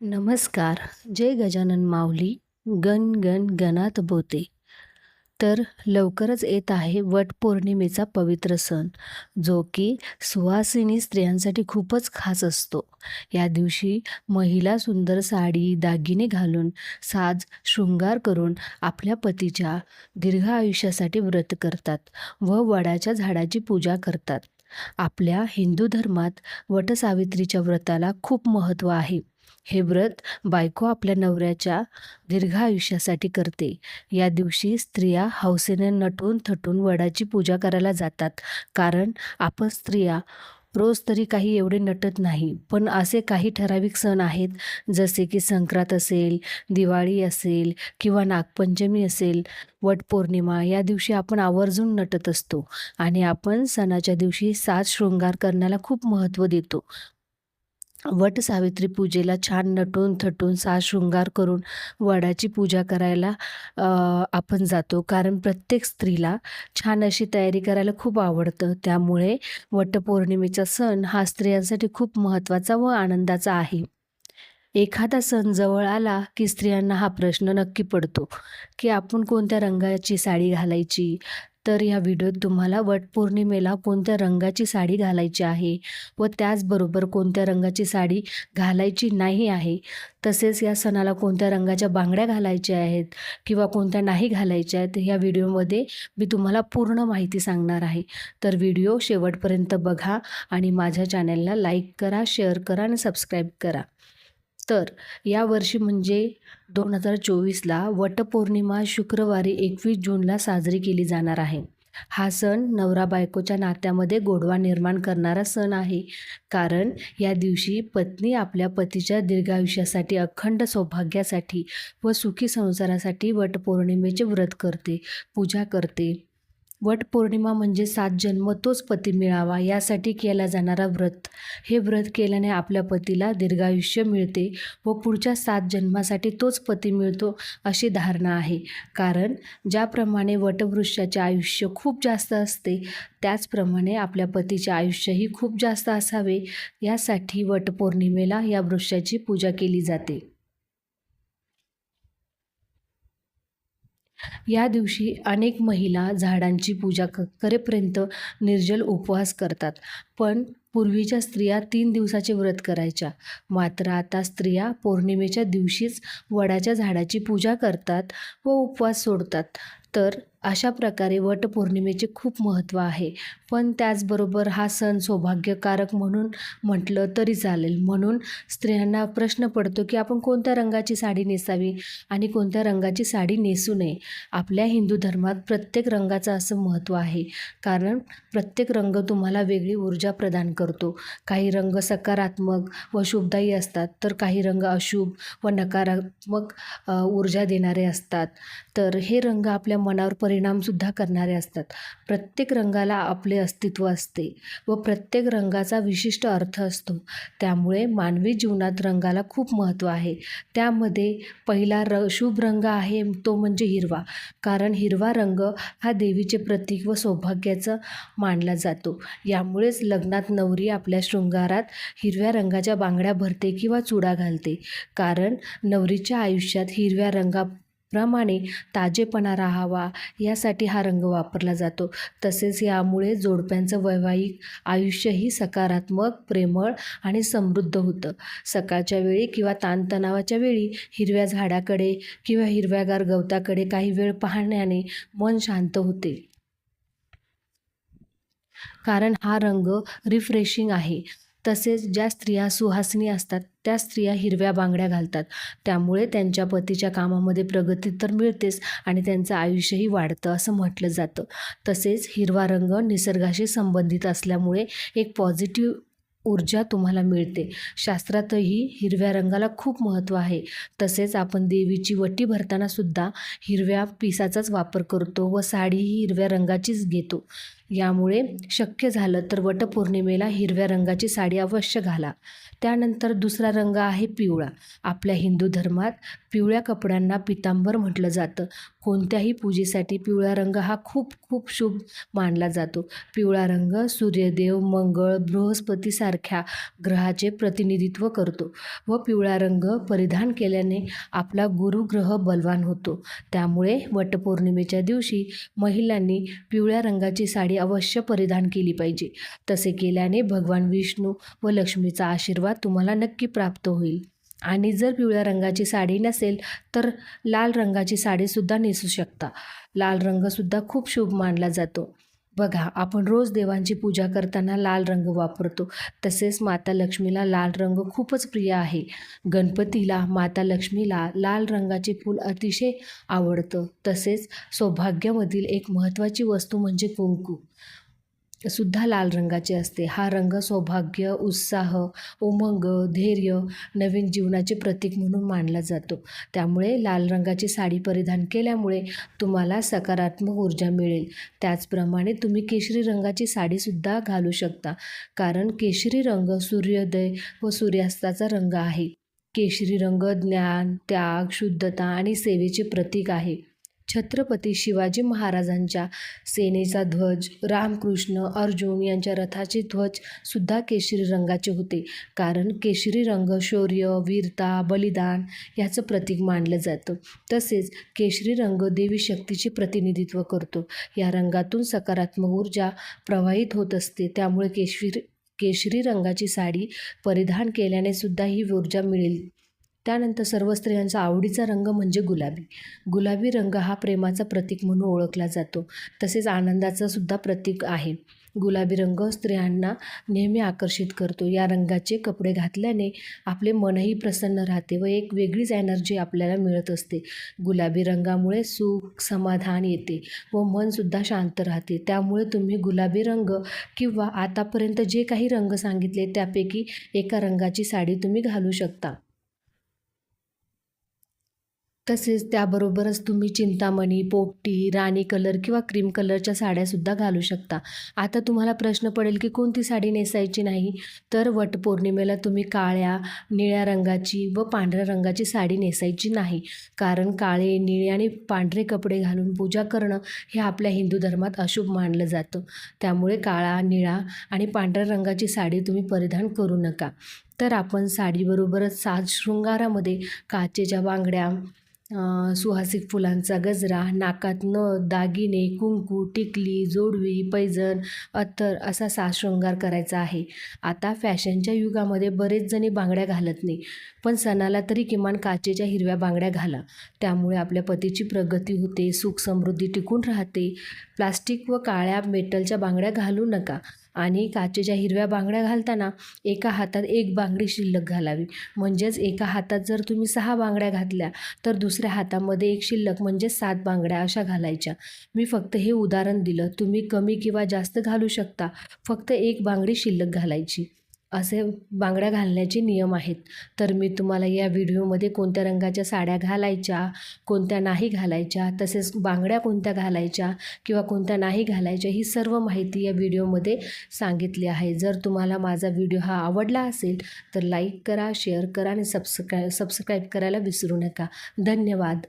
नमस्कार. जय गजानन माऊली. गण गण गणात बोते. तर लवकरच येत आहे वटपौर्णिमेचा पवित्र सण जो की सुवासिनी स्त्रियांसाठी खूपच खास असतो. या दिवशी महिला सुंदर साडी दागिने घालून साज शृंगार करून आपल्या पतीच्या दीर्घ आयुष्यासाठी व्रत करतात व वडाच्या झाडाची पूजा करतात. आपल्या हिंदू धर्मात वटसावित्रीच्या व्रताला खूप महत्त्व आहे. हे व्रत बायको आपल्या नवऱ्याच्या दीर्घ आयुष्यासाठी करते. या दिवशी स्त्रिया हौसेने नटून थटून वडाची पूजा करायला जातात. कारण आपण स्त्रिया रोज तरी काही एवढे नटत नाही. पण असे काही ठराविक सण आहेत. जसे की संक्रांत असेल दिवाळी असेल किंवा नागपंचमी असेल वटपौर्णिमा या दिवशी आपण आवर्जून नटत असतो. आणि आपण सणाच्या दिवशी साज शृंगार करण्याला खूप महत्त्व देतो. वट सावित्री पूजेला छान नटून थटून साज शृंगार करून वडाची पूजा करायला आपण जातो. कारण प्रत्येक स्त्रीला छान अशी तयारी करायला खूप आवडतं. त्यामुळे वटपौर्णिमेचा सण हा स्त्रियांसाठी खूप महत्त्वाचा व आनंदाचा आहे. एखादा सण जवळ आला की स्त्रियांना हा प्रश्न नक्की पडतो की आपण कोणत्या रंगाची साडी घालायची? तर या व्हिडिओत तुम्हाला वटपौर्णिमेला कोणत्या रंगाची साडी घालायची आहे व त्याचबरोबर कोणत्या रंगाची साडी घालायची नाही आहे तसेच या सणाला कोणत्या रंगाच्या बांगड्या घालायच्या आहेत किंवा कोणत्या नाही घालायच्या आहेत या व्हिडिओमध्ये मी तुम्हाला पूर्ण माहिती सांगणार आहे. तर व्हिडिओ शेवटपर्यंत बघा आणि माझ्या चॅनलला लाईक करा शेअर करा आणि सबस्क्राईब करा. तर यावर्षी म्हणजे दोन हजार चोवीसला वटपौर्णिमा शुक्रवारी एकवीस जूनला साजरी केली जाणार आहे. हा सण नवरा बायकोच्या नात्यामध्ये गोडवा निर्माण करणारा सण आहे. कारण या दिवशी पत्नी आपल्या पतीच्या दीर्घायुष्यासाठी अखंड सौभाग्यासाठी व सुखी संसारासाठी वटपौर्णिमेचे व्रत करते पूजा करते. वटपौर्णिमा म्हणजे सात जन्म तोच पती मिळावा यासाठी केला जाणारा व्रत. हे व्रत केल्याने आपल्या पतीला दीर्घायुष्य मिळते व पुढच्या सात जन्मासाठी तोच पती मिळतो अशी धारणा आहे. कारण ज्याप्रमाणे वटवृक्षाचे आयुष्य खूप जास्त असते त्याचप्रमाणे आपल्या पतीचे आयुष्यही खूप जास्त असावे. यासाठी वटपौर्णिमेला या वृक्षाची पूजा केली जाते. या दिवशी अनेक महिला झाडांची पूजा क करेपर्यंत निर्जल उपवास करतात. पण पूर्वीच्या स्त्रिया तीन दिवसाचे व्रत करायच्या. मात्र आता स्त्रिया पौर्णिमेच्या दिवशीच वडाच्या झाडाची पूजा करतात व उपवास सोडतात. तर अशा प्रकारे वटपौर्णिमेचे खूप महत्त्व आहे. पण त्याचबरोबर हा सण सौभाग्यकारक म्हणून म्हटलं तरी चालेल. म्हणून स्त्रियांना प्रश्न पडतो की आपण कोणत्या रंगाची साडी नेसावी आणि कोणत्या रंगाची साडी नेसू नये? आपल्या हिंदू धर्मात प्रत्येक रंगाचं असं महत्त्व आहे. कारण प्रत्येक रंग तुम्हाला वेगळी ऊर्जा प्रदान करतो. काही रंग सकारात्मक व शुभदायी असतात तर काही रंग अशुभ व नकारात्मक ऊर्जा देणारे असतात. तर हे रंग आपल्या मनावर परिणामसुद्धा करणारे असतात. प्रत्येक रंगाला आपले अस्तित्व असते व प्रत्येक रंगाचा विशिष्ट अर्थ असतो. त्यामुळे मानवी जीवनात रंगाला खूप महत्त्व आहे. त्यामध्ये पहिला र शुभ रंग आहे तो म्हणजे हिरवा. कारण हिरवा रंग हा देवीचे प्रतीक व सौभाग्याचं मानला जातो. यामुळेच लग्नात नवरी आपल्या शृंगारात हिरव्या रंगाच्या बांगड्या भरते किंवा चुडा घालते. कारण नवरीच्या आयुष्यात हिरव्या रंगा प्रमाणे ताजेपणा राहावा यासाठी हा रंग वापरला जातो. तसेच यामुळे जोडप्यांचं वैवाहिक आयुष्यही सकारात्मक प्रेमळ आणि समृद्ध होतं. सकाळच्या वेळी किंवा ताणतणावाच्या वेळी हिरव्या झाडाकडे किंवा हिरव्यागार गवताकडे काही वेळ पाहण्याने मन शांत होते. कारण हा रंग रिफ्रेशिंग आहे. तसेच ज्या स्त्रिया सुहासिनी असतात त्या स्त्रिया हिरव्या बांगड्या घालतात. त्यामुळे त्यांच्या पतीच्या कामामध्ये प्रगती तर मिळतेच आणि त्यांचं आयुष्यही वाढतं असं म्हटलं जातं. तसेच हिरवा रंग निसर्गाशी संबंधित असल्यामुळे एक पॉझिटिव्ह ऊर्जा तुम्हाला मिळते. शास्त्रातही हिरव्या रंगाला खूप महत्त्व आहे. तसेच आपण देवीची वटी भरताना सुद्धा हिरव्या पिसाचाच वापर करतो व साडीही हिरव्या रंगाचीच घेतो. यामुळे शक्य झालं तर वटपौर्णिमेला हिरव्या रंगाची साडी अवश्य घाला. त्यानंतर दुसरा रंग आहे पिवळा. आपल्या हिंदू धर्मात पिवळ्या कपड्यांना पितांबर म्हटलं जातं. कोणत्याही पूजेसाठी पिवळा रंग हा खूप खूप शुभ मानला जातो. पिवळा रंग सूर्यदेव मंगळ बृहस्पतीसारख्या ग्रहाचे प्रतिनिधित्व करतो व पिवळा रंग परिधान केल्याने आपला गुरुग्रह बलवान होतो. त्यामुळे वटपौर्णिमेच्या दिवशी महिलांनी पिवळ्या रंगाची साडी अवश्य परिधान केली पाहिजे. तसे केल्याने भगवान विष्णू व लक्ष्मीचा आशीर्वाद तुम्हाला नक्की प्राप्त होईल. आणि जर पिवळ्या रंगाची साडी नसेल तर लाल रंगाची साडीसुद्धा नेसू शकता. लाल रंगसुद्धा खूप शुभ मानला जातो. बघा आपण रोज देवांची पूजा करताना लाल रंग वापरतो. तसेच माता लक्ष्मीला लाल रंग खूपच प्रिय आहे. गणपतीला माता लक्ष्मीला लाल रंगाचे फूल अतिशय आवडतं. तसेच सौभाग्यामधील एक महत्त्वाची वस्तू म्हणजे कुंकू. सुद्धा लाल रंगाचे असते. हा रंग सौभाग्य उत्साह उमंग धैर्य नवीन जीवनाचे प्रतीक म्हणून मानला जातो. त्यामुळे लाल रंगाची साडी परिधान केल्यामुळे तुम्हाला सकारात्मक ऊर्जा मिळेल. त्याचप्रमाणे तुम्ही केशरी रंगाची साडीसुद्धा घालू शकता. कारण केशरी रंग सूर्योदय व सूर्यास्ताचा रंग आहे. केशरी रंग ज्ञान त्याग शुद्धता आणि सेवेचे प्रतीक आहे. छत्रपती शिवाजी महाराजांच्या सेनेचा ध्वज रामकृष्ण अर्जुन यांच्या रथाचे ध्वज सुद्धा केशरी रंगाचे होते. कारण केशरी रंग शौर्य वीरता बलिदान याचं प्रतीक मानलं जातं. तसेच केशरी रंग देवी शक्तीचे प्रतिनिधित्व करतो. या रंगातून सकारात्मक ऊर्जा प्रवाहित होत असते. त्यामुळे केशरी केशरी रंगाची साडी परिधान केल्याने सुद्धा ही ऊर्जा मिळेल. त्यानंतर सर्व स्त्रियांचा आवडीचा रंग म्हणजे गुलाबी. गुलाबी रंग हा प्रेमाचा प्रतीक म्हणून ओळखला जातो. तसेच आनंदाचा सुद्धा प्रतीक आहे. गुलाबी रंग स्त्रियांना नेहमी आकर्षित करतो. या रंगाचे कपडे घातल्याने आपले मनही प्रसन्न राहते व एक वेगळीच एनर्जी आपल्याला मिळत असते. गुलाबी रंगामुळे सुख समाधान येते व मनसुद्धा शांत राहते. त्यामुळे तुम्ही गुलाबी रंग किंवा आतापर्यंत जे काही रंग सांगितले त्यापैकी एका रंगाची साडी तुम्ही घालू शकता. तसेच त्याबरोबरच तुम्ही चिंतामणी पोपटी राणी कलर किंवा क्रीम कलरच्या साड्यासुद्धा घालू शकता. आता तुम्हाला प्रश्न पडेल की कोणती साडी नेसायची नाही? तर वटपौर्णिमेला तुम्ही काळ्या निळ्या रंगाची व पांढऱ्या रंगाची साडी नेसायची नाही. कारण काळे निळे आणि पांढरे कपडे घालून पूजा करणं हे आपल्या हिंदू धर्मात अशुभ मानलं जातं. त्यामुळे काळा निळा आणि पांढऱ्या रंगाची साडी तुम्ही परिधान करू नका. तर आपण साडीबरोबरच साज शृंगारामध्ये काचेच्या बांगड्या सुहासिक फुलांचा गजरा नाकात नथ दागिने कुंकू टिकली जोडवी पैजण अत्तर असा साजशृंगार करायचा आहे. आता फॅशनच्या युगामध्ये बरेच जणी बांगड्या घालत नाही पण सणाला तरी किमान काचेच्या हिरव्या बांगड्या घाला. त्यामुळे आपल्या पतीची प्रगती होते सुख समृद्धी टिकून राहते. प्लास्टिक व काळ्या मेटलच्या बांगड्या घालू नका. आणि काचेच्या हिरव्या बांगड्या घालताना एका हातात एक बांगडी शिल्लक घालावी. म्हणजेच एका हातात जर तुम्ही सहा बांगड्या घातल्या तर दुसऱ्या हातामध्ये एक शिल्लक म्हणजे सात बांगड्या अशा घालायच्या. मी फक्त हे उदाहरण दिलं. तुम्ही कमी किंवा जास्त घालू शकता. फक्त एक बांगडी शिल्लक घालायची. असे बांगड्या घालण्याचे नियम आहेत. तर मी तुम्हाला या व्हिडिओमध्ये कोणत्या रंगाच्या साड्या घालायच्या कोणत्या नाही घालायच्या तसेच बांगड्या कोणत्या घालायच्या किंवा कोणत्या नाही घालायच्या ही सर्व माहिती या व्हिडिओमध्ये सांगितली आहे. जर तुम्हाला माझा व्हिडिओ हा आवडला असेल तर लाईक करा शेअर करा आणि सबस्क्राय सबस्क्राईब करायला विसरू नका. धन्यवाद.